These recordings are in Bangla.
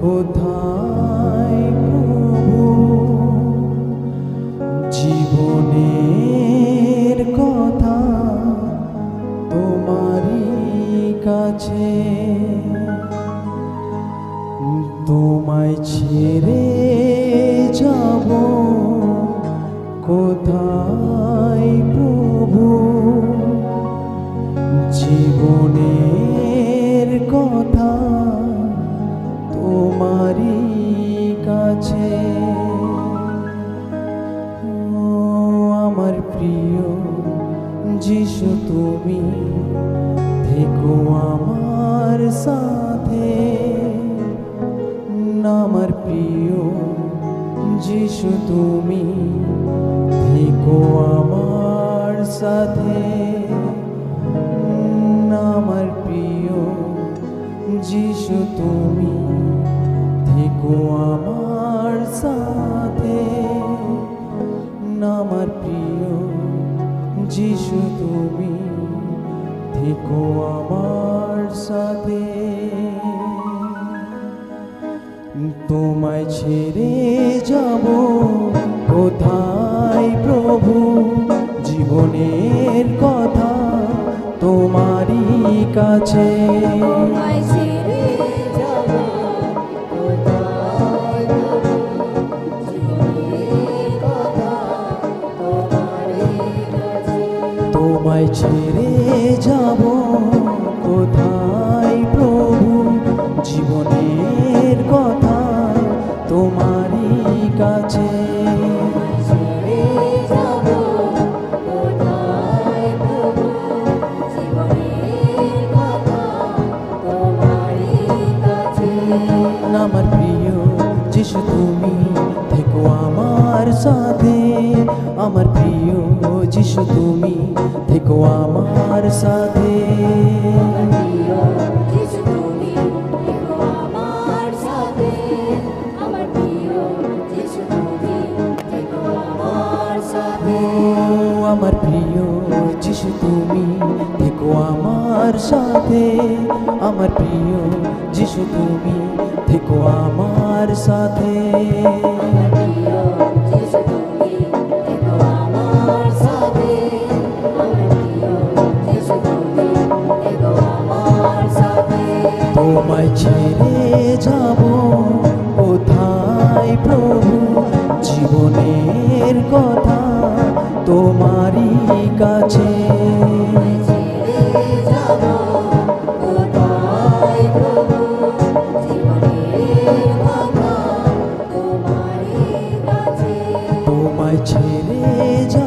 কোথা তুমি থেকো আমার সাথে। আমার প্রিয় যিশু, তুমি থেকো আমার সাথে। তোমায় ছেড়ে যাব কোথায় প্রভু? জীবনের কথা তোমারই কাছে। Thank you. তুমি থেকো আমার সাথে। আমার প্রিয় যিশু, তুমি থেকো আমার সাথে। আমার প্রিয় যিশু, তুমি থেকো আমার সাথে। আমার প্রিয় যিশু, তুমি থেকো আমার সাথে। ভেজা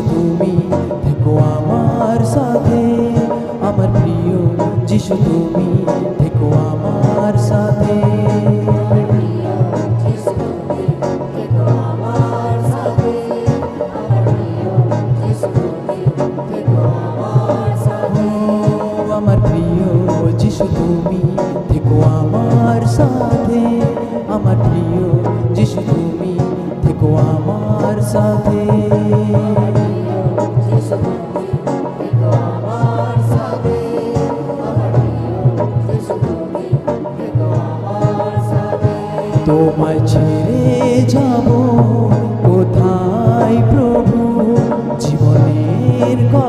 তুমি থেকো আমার সাথে। আমার প্রিয় যিশু তুমি। তোমায় ছেড়ে যাব। কোথায় প্রভু? জীবনের কথা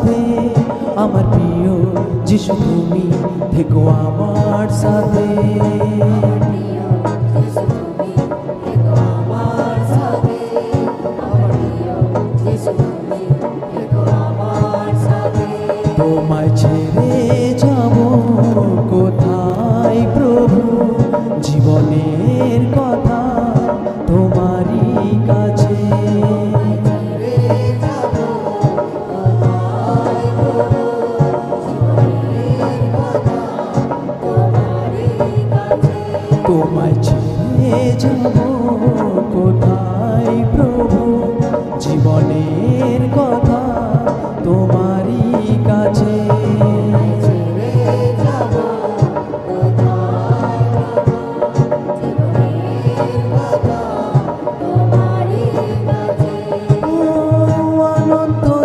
সাথে আমার প্রিয় যিশু তুমি থেকো আমার সাথে। তোমায় ছেড়ে যাব কোথায় প্রভু? জীবনের কথা তোমারই কাছে।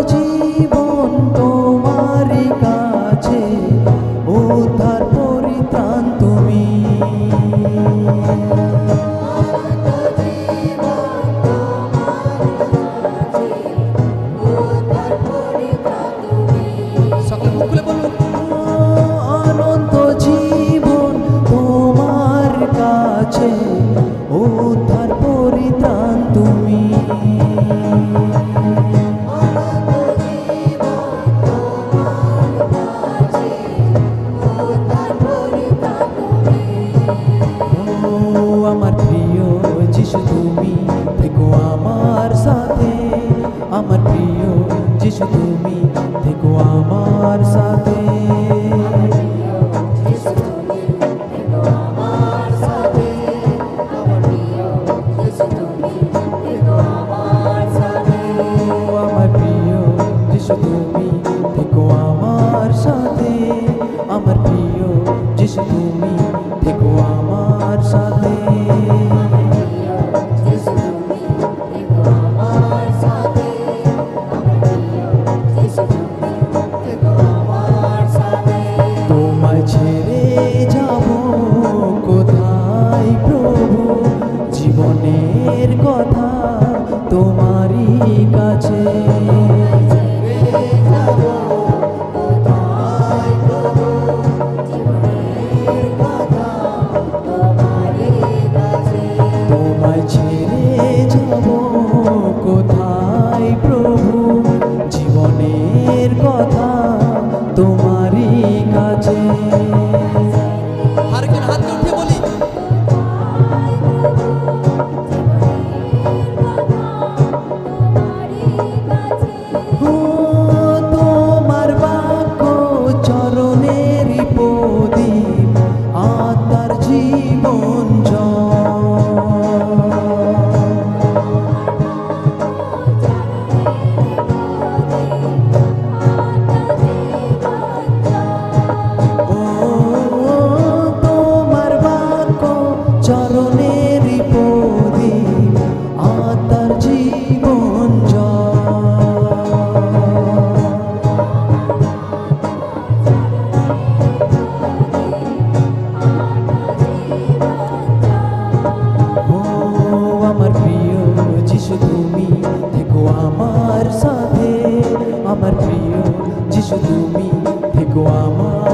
জীবন তোমার কাছে। উদ্ধার এসো তুমি থেকো আমার সাথে। আমার প্রিয় যিশু তুমি থেকো আমার সাথে। থেকো আমার সাথে আমার প্রিয় যিশু তুমি থেকো আমার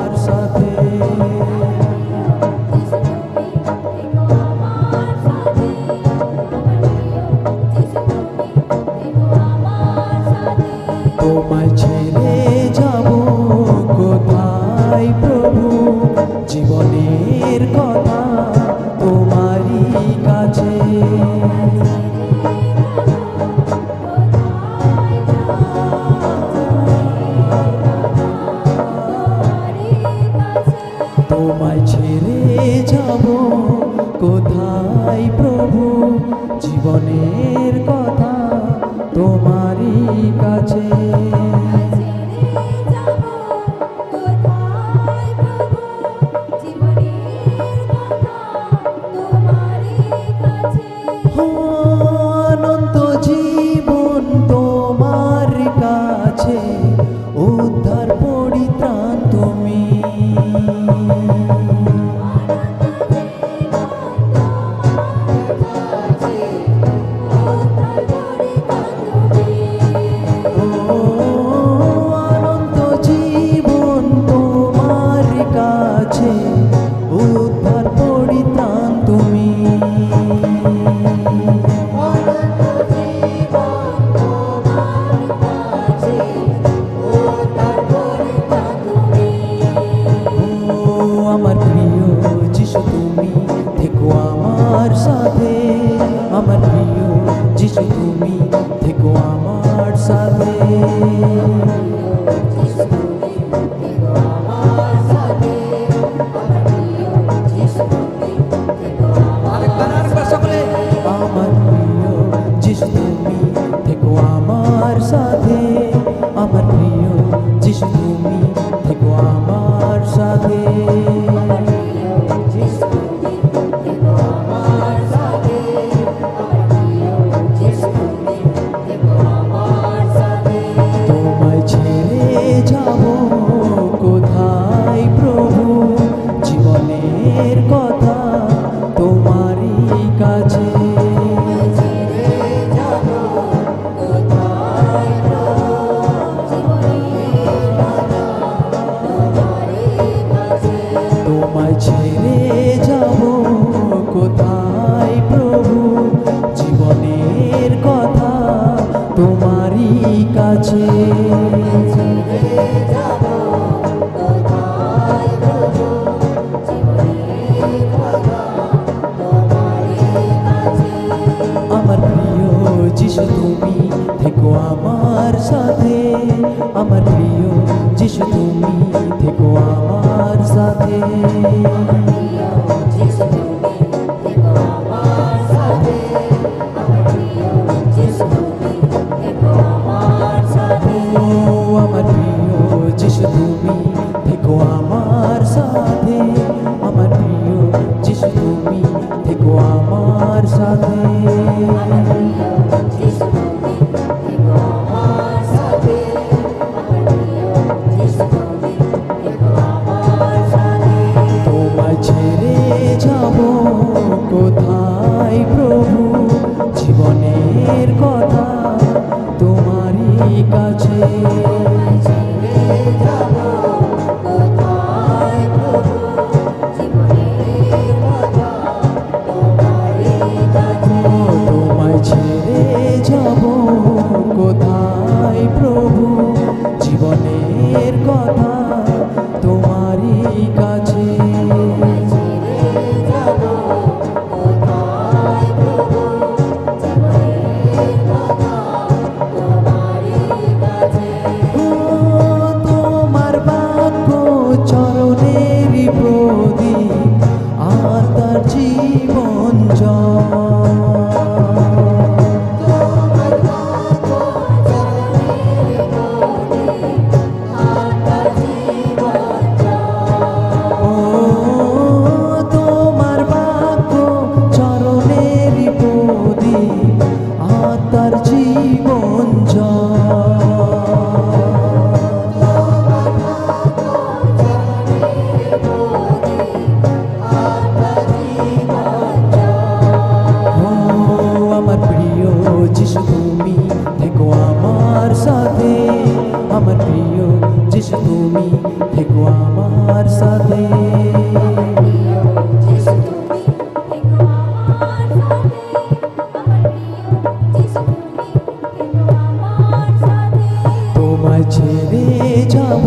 ছেড়ে যাব।